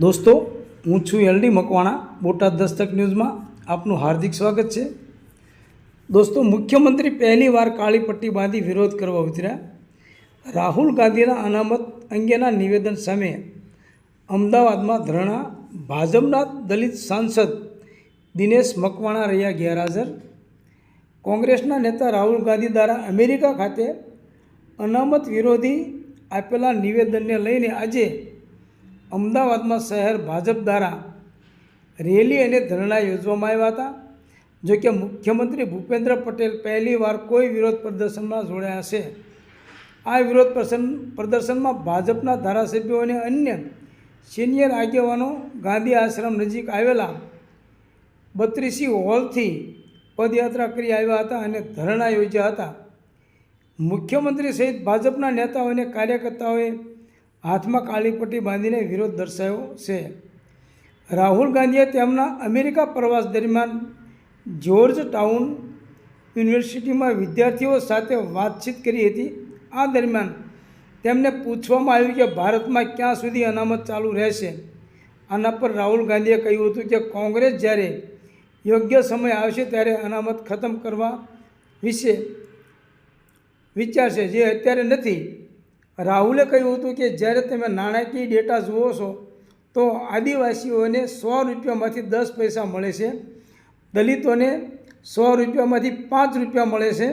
દોસ્તો, હું છું એલડી મકવાણા, બોટાદ દસ્તક ન્યૂઝમાં આપનું હાર્દિક સ્વાગત છે. દોસ્તો, મુખ્યમંત્રી પહેલી વાર કાળી પટ્ટી બાંધી વિરોધ કરવા ઉતર્યા. રાહુલ ગાંધીના અનામત અંગેના નિવેદન સામે અમદાવાદમાં ધરણા, ભાજપના દલિત સાંસદ દિનેશ મકવાણા રહ્યા ગેરહાજર. કોંગ્રેસના નેતા રાહુલ ગાંધી દ્વારા અમેરિકા ખાતે અનામત વિરોધી આપેલા નિવેદનને લઈને આજે અમદાવાદમાં શહેર ભાજપ દ્વારા રેલી અને ધરણા યોજવામાં આવ્યા હતા. જો કે મુખ્યમંત્રી ભૂપેન્દ્ર પટેલ પહેલીવાર કોઈ વિરોધ પ્રદર્શનમાં જોડાયા છે. આ વિરોધ પ્રસન પ્રદર્શનમાં ભાજપના ધારાસભ્યો અને અન્ય સિનિયર આગેવાનો ગાંધી આશ્રમ નજીક આવેલા બત્રીસી હોલથી પદયાત્રા કરી આવ્યા હતા અને ધરણા યોજ્યા હતા. મુખ્યમંત્રી સહિત ભાજપના નેતાઓ અને કાર્યકર્તાઓએ હાથમાં કાળી પટ્ટી બાંધીને વિરોધ દર્શાવ્યો છે. રાહુલ ગાંધીએ તેમના અમેરિકા પ્રવાસ દરમિયાન જ્યોર્જ ટાઉન યુનિવર્સિટીમાં વિદ્યાર્થીઓ સાથે વાતચીત કરી હતી. આ દરમિયાન તેમને પૂછવામાં આવ્યું કે ભારતમાં ક્યાં સુધી અનામત ચાલુ રહેશે. આના પર રાહુલ ગાંધીએ કહ્યું હતું કે કોંગ્રેસ જ્યારે યોગ્ય સમય આવશે ત્યારે અનામત ખતમ કરવા વિશે વિચારશે. જે અત્યારે નથી રાહુલે કહ્યું હતું કે જ્યારે તમે નાણાકીય ડેટા જુઓ છો, તો આદિવાસીઓને સો રૂપિયામાંથી દસ પૈસા મળે છે, દલિતોને સો રૂપિયામાંથી પાંચ રૂપિયા મળે છે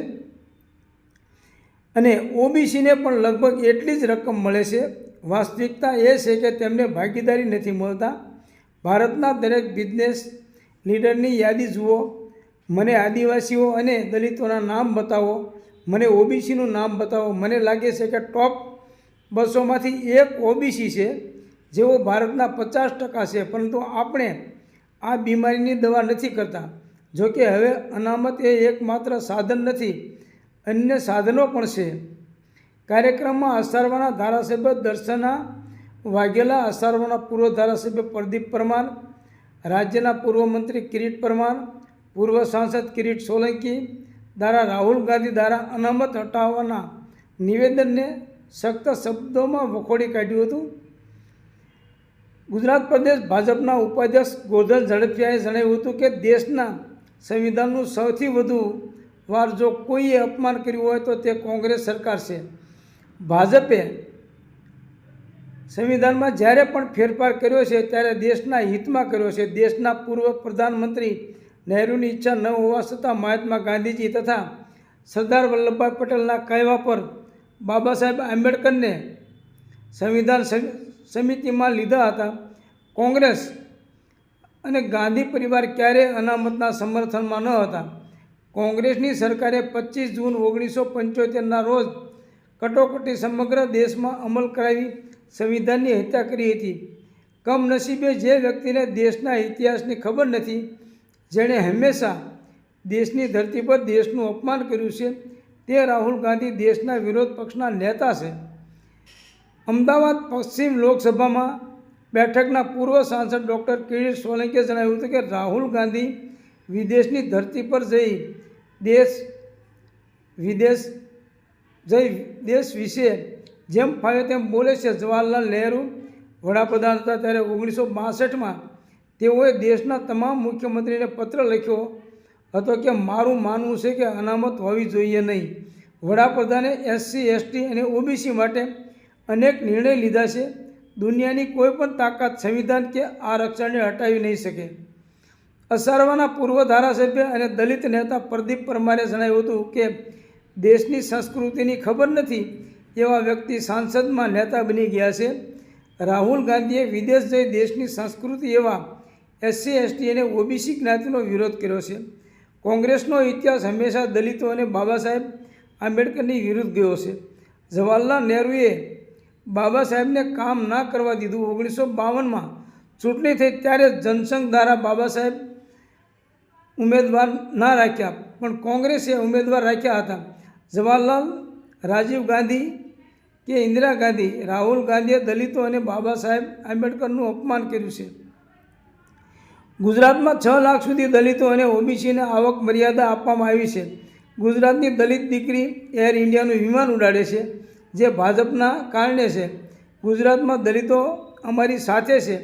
અને ઓબીસીને પણ લગભગ એટલી જ રકમ મળે છે. વાસ્તવિકતા એ છે કે તેમને ભાગીદારી નથી મળતા. ભારતના દરેક બિઝનેસ લીડરની યાદી જુઓ. મને આદિવાસીઓ અને દલિતોના નામ બતાવો. મને ઓબીસીનું નામ બતાવો. મને લાગે છે કે ટોપ બસોમાંથી એક ઓબીસી છે, જેઓ ભારતના પચાસ ટકા છે, પરંતુ આપણે આ બીમારીની દવા નથી કરતા. જોકે હવે અનામત એ એકમાત્ર સાધન નથી, અન્ય સાધનો પણ છે. કાર્યક્રમમાં અસારવાના ધારાસભ્ય દર્શના વાઘેલા, અસારવાના પૂર્વ ધારાસભ્ય પ્રદીપ પરમાર, રાજ્યના પૂર્વ મંત્રી કિરીટ પરમાર, પૂર્વ સાંસદ કિરીટ સોલંકી દ્વારા રાહુલ ગાંધી દ્વારા અનામત હટાવવાના નિવેદનને સખ્ત શબ્દોમાં વખોડી કાઢ્યું હતું. ગુજરાત પ્રદેશ ભાજપના ઉપાધ્યક્ષ ગોધન ઝડફિયાએ જણાવ્યું હતું કે દેશના સંવિધાનનું સૌથી વધુ વાર જો કોઈએ અપમાન કર્યું હોય તો તે કોંગ્રેસ સરકાર છે. ભાજપે સંવિધાનમાં જ્યારે પણ ફેરફાર કર્યો છે ત્યારે દેશના હિતમાં કર્યો છે. દેશના પૂર્વ પ્રધાનમંત્રી નહેરુની ઈચ્છા ન હોવા છતાં મહાત્મા ગાંધીજી તથા સરદાર વલ્લભભાઈ પટેલના કહેવા પર બાબા સાહેબ આંબેડકરને સંવિધાન સમિતિમાં લીધા હતા. કોંગ્રેસ અને ગાંધી પરિવાર ક્યારેય અનામતના સમર્થનમાં ન હતા. કોંગ્રેસની સરકારે પચીસ જૂન ઓગણીસો પંચોતેરના રોજ કટોકટી સમગ્ર દેશમાં અમલ કરાવી સંવિધાનની હત્યા કરી હતી. કમનસીબે જે વ્યક્તિને દેશના ઇતિહાસની ખબર નથી, જેણે હંમેશા દેશની ધરતી પર દેશનું અપમાન કર્યું છે તે રાહુલ ગાંધી દેશના વિરોધ પક્ષના નેતા છે. અમદાવાદ પશ્ચિમ લોકસભામાં બેઠકના પૂર્વ સાંસદ ડૉક્ટર કિરીટ સોલંકીએ જણાવ્યું હતું કે રાહુલ ગાંધી વિદેશની ધરતી પર જઈ દેશ વિદેશ જઈ દેશ વિશે જેમ ફાવે તેમ બોલે છે. જવાહરલાલ નહેરુ વડાપ્રધાન હતા ત્યારે ઓગણીસો બાસઠમાં તેઓએ દેશના તમામ મુખ્યમંત્રીને પત્ર લખ્યો હતો કે મારું માનવું છે કે અનામત હોવી જોઈએ નહીં. વડાપ્રધાને એસસી એસટી અને ઓબીસી માટે અનેક નિર્ણય લીધા છે. દુનિયાની કોઈ પણ તાકાત સંવિધાન કે આરક્ષણને હટાવી નહીં શકે. અસારવાના પૂર્વ ધારાસભ્ય અને દલિત નેતા પ્રદીપ પરમારે જણાવ્યું હતું કે દેશની સંસ્કૃતિની ખબર નથી એવા વ્યક્તિ સાંસદમાં નેતા બની ગયા છે. રાહુલ ગાંધીએ વિદેશ જઈ દેશની સંસ્કૃતિ એવા એસસી એસટી અને ઓબીસી જ્ઞાતિનો વિરોધ કર્યો છે. કોંગ્રેસનો ઇતિહાસ હંમેશા દલિતો અને બાબા સાહેબ આંબેડકરની વિરુદ્ધ ગયો છે. જવાહરલાલ નહેરુએ બાબા સાહેબને કામ ના કરવા દીધું. ઓગણીસો બાવનમાં ચૂંટણી થઈ ત્યારે જનસંઘ દ્વારા બાબા સાહેબ ઉમેદવાર ના રાખ્યા. પણ કોંગ્રેસે ઉમેદવાર રાખ્યા હતા. જવાહરલાલ, રાજીવ ગાંધી કે ઇન્દિરા ગાંધી? રાહુલ ગાંધીએ દલિતો અને બાબા સાહેબ આંબેડકરનું અપમાન કર્યું છે. ગુજરાતમાં છ લાખ સુધી દલિતો અને ઓબીસીને આવક મર્યાદા આપવામાં આવી છે. ગુજરાતની દલિત દીકરી એર ઇન્ડિયાનું વિમાન ઉડાડે છે, જે ભાજપના કારણે છે. ગુજરાતમાં દલિતો અમારી સાથે છે.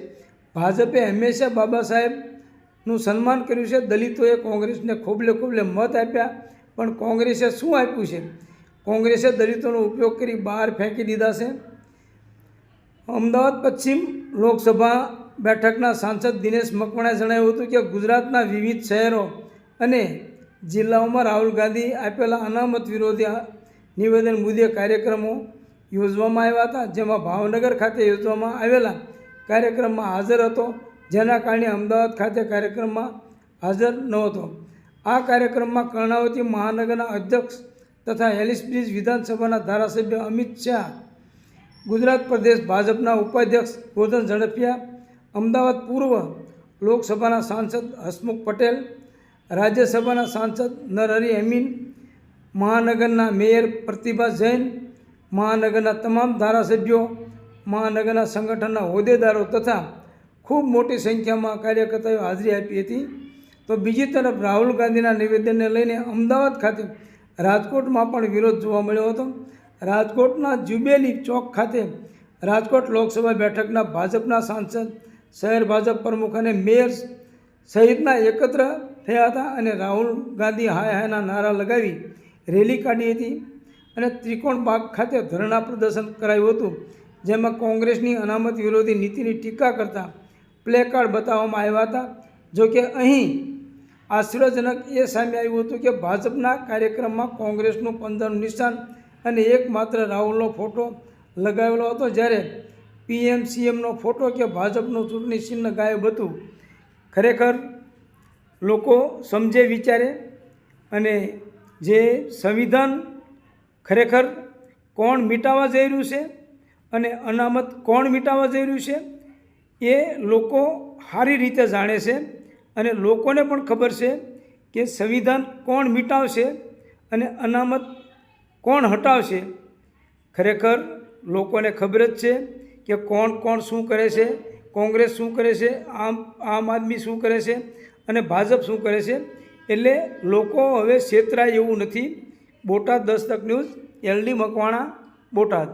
ભાજપે હંમેશા બાબા સાહેબનું સન્માન કર્યું છે. દલિતોએ કોંગ્રેસને ખોબલે ખોબલે મત આપ્યા, પણ કોંગ્રેસે શું આપ્યું છે? કોંગ્રેસે દલિતોનો ઉપયોગ કરી બહાર ફેંકી દીધા છે. અમદાવાદ પશ્ચિમ લોકસભા બેઠકના સાંસદ દિનેશ મકવાણાએ જણાવ્યું હતું કે ગુજરાતના વિવિધ શહેરો અને જિલ્લાઓમાં રાહુલ ગાંધી આપેલા અનામત વિરોધી નિવેદન મુદ્દે કાર્યક્રમો યોજવામાં આવ્યા હતા, જેમાં ભાવનગર ખાતે યોજવામાં આવેલા કાર્યક્રમમાં હાજર હતો, જેના કારણે અમદાવાદ ખાતે કાર્યક્રમમાં હાજર નહોતો. આ કાર્યક્રમમાં કર્ણાવતી મહાનગરના અધ્યક્ષ તથા એલિસ બ્રિજ વિધાનસભાના ધારાસભ્ય અમિત શાહ, ગુજરાત પ્રદેશ ભાજપના ઉપાધ્યક્ષ ગોધન ઝડફિયા અમદાવાદ પૂર્વ લોકસભાના સાંસદ હસમુખ પટેલ, રાજ્યસભાના સાંસદ નરહરી અમીન મહાનગરના મેયર પ્રતિભા જૈન, મહાનગરના તમામ ધારાસભ્યો, મહાનગરના સંગઠનના હોદ્દેદારો તથા ખૂબ મોટી સંખ્યામાં કાર્યકર્તાઓ હાજરી આપી હતી. તો બીજી તરફ રાહુલ ગાંધીના નિવેદનને લઈને અમદાવાદ ખાતે રાજકોટમાં પણ વિરોધ જોવા મળ્યો હતો. રાજકોટના જુબેલી ચોક ખાતે રાજકોટ લોકસભા બેઠકના ભાજપના સાંસદ શહેર ભાજપ પ્રમુખ અને મેયર સહિતના એકત્ર થયા હતા અને રાહુલ ગાંધી હાય હાયના નારા લગાવી રેલી કાઢી હતી અને ત્રિકોણ બાગ ખાતે ધરણા પ્રદર્શન કરાયું હતું, જેમાં કોંગ્રેસની અનામત વિરોધી નીતિની ટીકા કરતા પ્લેકાર્ડ બતાવવામાં આવ્યા હતા જોકે અહીં આશ્ચર્યજનક એ સામે આવ્યું હતું કે ભાજપના કાર્યક્રમમાં કોંગ્રેસનું પંદરનું નિશાન અને એકમાત્ર રાહુલનો ફોટો લગાવેલો હતો, જ્યારે પીએમ, સીએમનો ફોટો કે ભાજપનું ચૂંટણી ચિહ્ન ગાયબ હતું, ખરેખર લોકો સમજે, વિચારે અને જે સંવિધાન ખરેખર કોણ મિટાવવા જઈ રહ્યું છે અને અનામત કોણ મિટાવવા જઈ રહ્યું છે, એ લોકો સારી રીતે જાણે છે અને લોકોને પણ ખબર છે કે સંવિધાન કોણ મિટાવશે અને અનામત કોણ હટાવશે, ખરેખર લોકોને ખબર જ છે કે કોણ કોણ શું કરે છે, કોંગ્રેસ શું કરે છે, આમ આમ આદમી શું કરે છે અને ભાજપ શું કરે છે. એટલે લોકો હવે છેતરાય એવું નથી. Botad Dastak news, LD Makwana, Botad.